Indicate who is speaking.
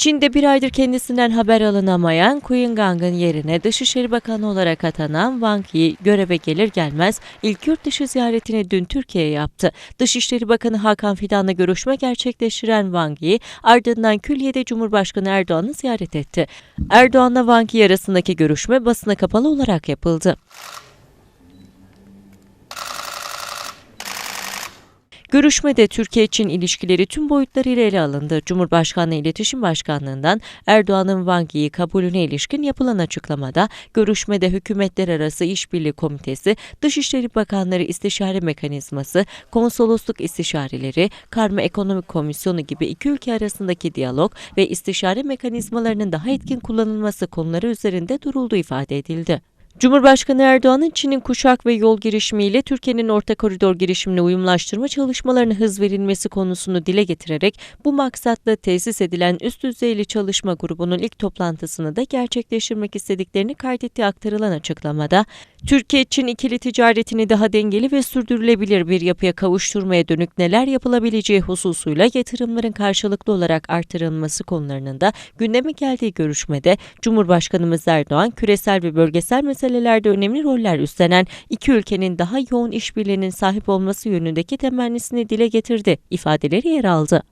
Speaker 1: Çin'de bir aydır kendisinden haber alınamayan Gang'ın yerine Dışişleri Bakanı olarak atanan Wang Yi göreve gelir gelmez ilk yurt dışı ziyaretini dün Türkiye'ye yaptı. Dışişleri Bakanı Hakan Fidan'la görüşme gerçekleştiren Wang Yi ardından Külliye'de Cumhurbaşkanı Erdoğan'ı ziyaret etti. Erdoğan'la Wang Yi arasındaki görüşme basına kapalı olarak yapıldı. Görüşmede Türkiye-Çin ilişkileri tüm boyutlarıyla ele alındı. Cumhurbaşkanlığı İletişim Başkanlığı'ndan Erdoğan'ın Wang Yi'yi kabulüne ilişkin yapılan açıklamada, görüşmede Hükümetler Arası İşbirliği Komitesi, Dışişleri Bakanları İstişare Mekanizması, Konsolosluk İstişareleri, Karma Ekonomik Komisyonu gibi iki ülke arasındaki diyalog ve istişare mekanizmalarının daha etkin kullanılması konuları üzerinde durulduğu ifade edildi. Cumhurbaşkanı Erdoğan'ın Çin'in kuşak ve yol girişimiyle Türkiye'nin orta koridor girişimini uyumlaştırma çalışmalarına hız verilmesi konusunu dile getirerek bu maksatla tesis edilen üst düzeyli çalışma grubunun ilk toplantısını da gerçekleştirmek istediklerini kaydettiği aktarılan açıklamada, Türkiye-Çin ikili ticaretini daha dengeli ve sürdürülebilir bir yapıya kavuşturmaya dönük neler yapılabileceği hususuyla yatırımların karşılıklı olarak artırılması konularının da gündeme geldiği görüşmede Cumhurbaşkanımız Erdoğan küresel ve bölgesel meselelerde önemli roller üstlenen iki ülkenin daha yoğun işbirliğinin sahip olması yönündeki temennisini dile getirdi ifadeleri yer aldı.